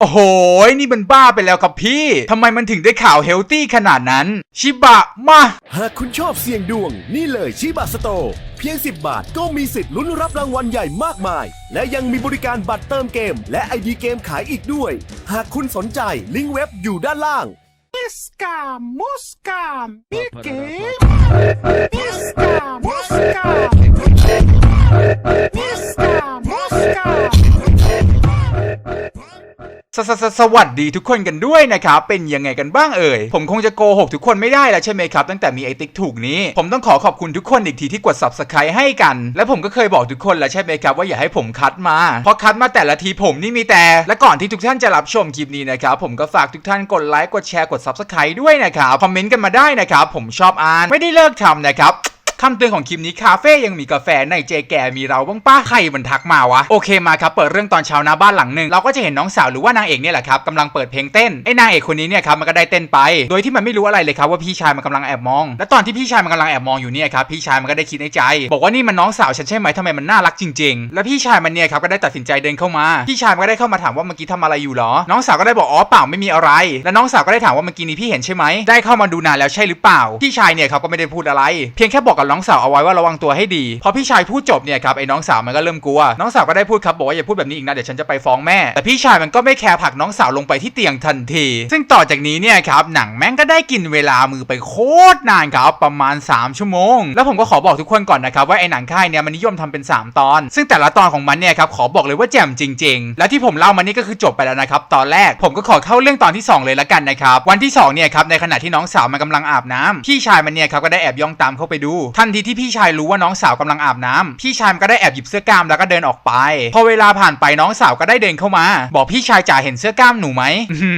โอ้โห นี่มันบ้าไปแล้วครับพี่ ทำไมมันถึงได้ข่าวเฮลตี้ขนาดนั้น ชิบะ มา หากคุณชอบเสี่ยงดวง นี่เลยชิบะสโตร์เพียง 10 บาทก็มีสิทธิ์ลุ้นรับรางวัลใหญ่มากมาย และยังมีบริการบัตรเติมเกม และไอดีเกมขายอีกด้วย หากคุณสนใจลิงก์เว็บอยู่ด้านล่าง Miska, muska, Mickey. Miska, muska. สสสวัสดีทุกคนกันด้วยนะครับเป็นยังไงกันบ้างเอ่ยผมคงจะโกหกทุกคนไม่ได้แล้วใช่ไหมครับ ตั้งแต่มีไอติ๊กถูกนี้ ผมต้องขอขอบคุณทุกคนอีกทีที่กด subscribe ให้กัน และผมก็เคยบอกทุกคนแล้วใช่ไหมครับว่าอย่าให้ผมคัดมาเพราะคัดมาแต่ละทีผมนี่มีแต่ และก่อนที่ทุกท่านจะรับชมคลิปนี้นะครับผมก็ฝากทุกท่านกดไลค์กดแชร์กด subscribe ด้วยนะครับคอมเมนต์กันมาได้นะครับผมชอบอ่านไม่ได้เลิกทำนะครับ คำเตือนของคลิปนี้คาเฟ่ยังมีกาแฟในเจแก่มีเราบ้างป้าใครมันทักมาวะโอเคมาครับเปิดเรื่องตอนเช้าน้าบ้านหลังหนึ่งเราก็จะเห็นน้องสาวหรือว่านางเอกเนี่ยแหละครับกำลังเปิดเพลงเต้นไอ้นางเอกคนนี้เนี่ยครับมันก็ได้เต้นไป โดยที่มันไม่รู้อะไรเลยครับว่าพี่ชายมันกำลังแอบมอง และตอนที่พี่ชายมันกำลังแอบมองอยู่เนี่ยครับพี่ชายมันก็ได้คิดในใจ บอกว่านี่มันน้องสาวฉันใช่ไหมทำไมมันน่ารักจริง ๆ แล้วพี่ชายมันเนี่ยครับก็ได้ตัดสินใจเดินเข้ามา พี่ชายมันก็ได้เข้ามาถามว่าเมื่อกี้ทำอะไรอยู่หรอ น้องสาวก็ได้บอกอ๋อเปล่าไม่มีอะไร แล้วน้องสาวก็ได้ถามว่าเมื่อกี้นี้พี่เห็นใช่ไหมได้เข้ามาดูนานแล้วใช่หรือเปล่า พี่ชายเนี่ยครับก็ไม่ได้พูดอะไร เพียงแค่บอกกับน้องสาวเอาไว้ว่าระวังตัวให้ดี พอพี่ชายพูดจบเนี่ยครับไอ้น้องสาวมันก็เริ่มกลัว น้องสาวก็ได้พูดครับบอกว่าอย่าพูดแบบนี้อีกนะเดี๋ยวฉันจะไปฟ้องแม่ แต่พี่ชายมันก็ไม่แคร์ผลักน้องสาวลงไปที่เตียงทันที ซึ่งต่อจากนี้เนี่ยครับหนังแม่งก็ได้กินเวลามือไปโคตรนานครับประมาณ 3 ชั่วโมง แล้วผมก็ขอบอกทุกคนก่อนนะครับว่าไอ้หนังค่ายเนี่ยมันนิยมทำเป็น 3 ตอน ซึ่งแต่ละตอนของมันเนี่ยครับขอบอกเลยว่าแจ่มจริง ๆ และที่ผมเล่ามานี่ก็คือจบไปแล้วนะครับตอนแรกผมก็ขอเข้าเรื่องตอนที่ 2 เลยละกันนะครับวันที่2เนี่ยครับในขณะที่น้องสาวมันกำลังอาบน้ำพี่ชายมันเนี่ยครับก็ได้แอบย่องตามเข้าไปดูทันทีที่พี่ชายรู้ว่าน้องสาวกำลังอาบน้ำพี่ชายมันก็ได้แอบหยิบเสื้อกล้ามแล้วก็เดินออกไป พอเวลาผ่านไปน้องสาวก็ได้เดินเข้ามา บอกพี่ชายจ๋าเห็นเสื้อกล้ามหนูไหมอื้อหื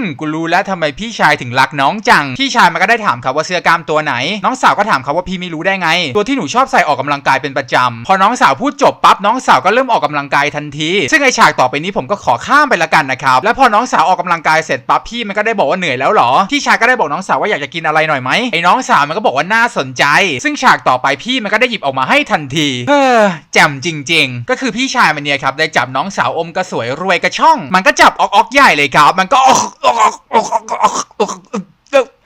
อกูรู้แล้วทำไมพี่ชายถึงรักน้องจัง พี่ชายมันก็ได้ถามครับว่าเสื้อกล้ามตัวไหน น้องสาวก็ถามครับว่าพี่ไม่รู้ได้ไง ตัวที่หนูชอบใส่ออกกำลังกายเป็นประจำพอน้องสาวพูดจบปั๊บน้องสาวก็เริ่มออกกำลังกายทันที ซึ่งไอฉากต่อไปนี้ผมก็ขอข้ามไปละกันนะครับ และพอน้องสาวออกกำลังกายเสร็จปั๊บพี่มันก็ได้บอกว่าเหนื่อยแล้วหรอ พี่ชายก็ได้บอกน้องสาวว่าอยากจะกินอะไรหน่อยไหมไอ้น้องสาวมันก็บอกว่าน่าสนใจ ซึ่งฉากต่อไปพี่มันก็ได้หยิบออกมาให้ทันทีเออแจ่มจริง ๆ ก็คือพี่ชายมันเนี่ยครับได้จับน้องสาวอมกระสวยรวยกระช่อง มันก็จับออกออกใหญ่เลยครับ มันก็ออกออกออกออกออก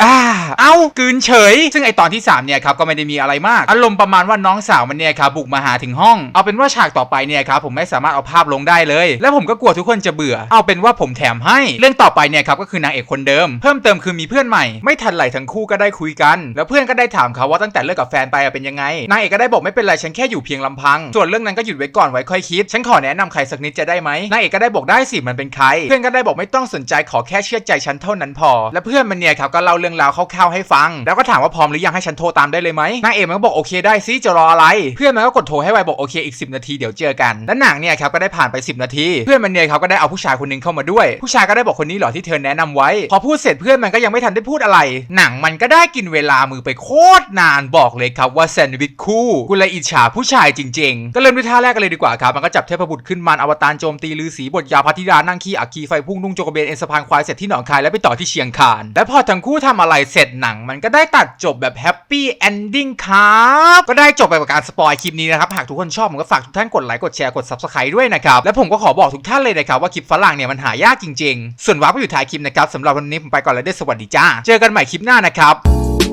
อ่าเอ้ากืนเฉย ซึ่งไอตอนที่ 3 เนี่ยครับก็ไม่ได้มีอะไรมาก อารมณ์ประมาณว่าน้องสาวมันเนี่ยครับบุกมาหาถึงห้อง เอาเป็นว่าฉากต่อไปเนี่ยครับผมไม่สามารถเอาภาพลงได้เลย และผมก็กลัวทุกคนจะเบื่อ เอาเป็นว่าผมแถมให้ เรื่องต่อไปเนี่ยครับก็คือนางเอกคนเดิม เพิ่มเติมคือมีเพื่อนใหม่ ไม่ทันไหลทั้งคู่ก็ได้คุยกัน แล้วเพื่อนก็ได้ถามเขาว่าตั้งแต่เลิกกับแฟนไปอะเป็นยังไง นางเอกก็ได้บอกไม่เป็นไรฉันแค่อยู่เพียงลำพัง ส่วนเรื่องนั้นก็หยุดไว้ก่อนไว้ค่อยคิด ฉันขอแนะนำใครสักนิดจะได้ไหมนางเอกก็ได้บอกได้สิมันเป็นใคร เพื่อนก็ได้บอกไม่ต้องสนใจขอแค่เชื่อใจฉันเท่านั้นพอ และเพื่อนมันเนี่ยครับก็เล่าเรื่องราวคร่าวๆให้ฟัง แล้วก็ถามว่าพร้อมหรือยังให้ฉันโทรตามได้เลยไหมนางเอกมันก็บอกโอเคได้สิจะรออะไร เพื่อนมันก็กดโทรให้ไวบอกโอเคอีก 10 นาทีเดี๋ยวเจอกันและหนังเนี่ยครับก็ได้ผ่านไป 10 นาที เพื่อนมันเนี่ยครับก็ได้เอาผู้ชายคนหนึงเข้ามาด้วย ผู้ชายก็ได้บอกคนนี้เหรอที่เธอแนะนำไว้ พอพูดเสร็จเพื่อนมันก็ยังไม่ทันได้พูดอะไร หนังมันก็ได้กินเวลามือไปโคตรนานบอกเลยครับว่าแซนด์วิชคู่กูเลยอิจฉาผู้ชายจริง ๆ ก็เริ่มด้วยท่าแรกกันเลยดีกว่าครับมันก็จับเทพบุตรขึ้นมานอวตารโจมตีลือสีบทยาพัทิดานั่งขี้อักคีไฟพุ่งนุ่งโจกระเบนเอ็นสะพานควายเสร็จที่หนองคายแล้วไปต่อที่เชียงคานและพอทั้งคู่ทำอะไรเสร็จหนัง มันก็ได้ตัดจบแบบแฮปปี้เอนดิ้งครับ ก็ได้จบไปกับการสปอยคลิปนี้นะครับ หากทุกคนชอบผมก็ฝากทุกท่านกดไลค์กดแชร์กดซับสไครต์ด้วยนะครับ และผมก็ขอบอกทุกท่านเลยนะครับว่าคลิปฝรั่งเนี่ยมันหายากจริงๆ ส่วนวาร์ปก็อยู่ท้ายคลิปนะครับสำหรับวันนี้ผมไปก่อนแล้วด้อสวัสดีจ้า เจอกันใหม่คลิปหน้านะครับ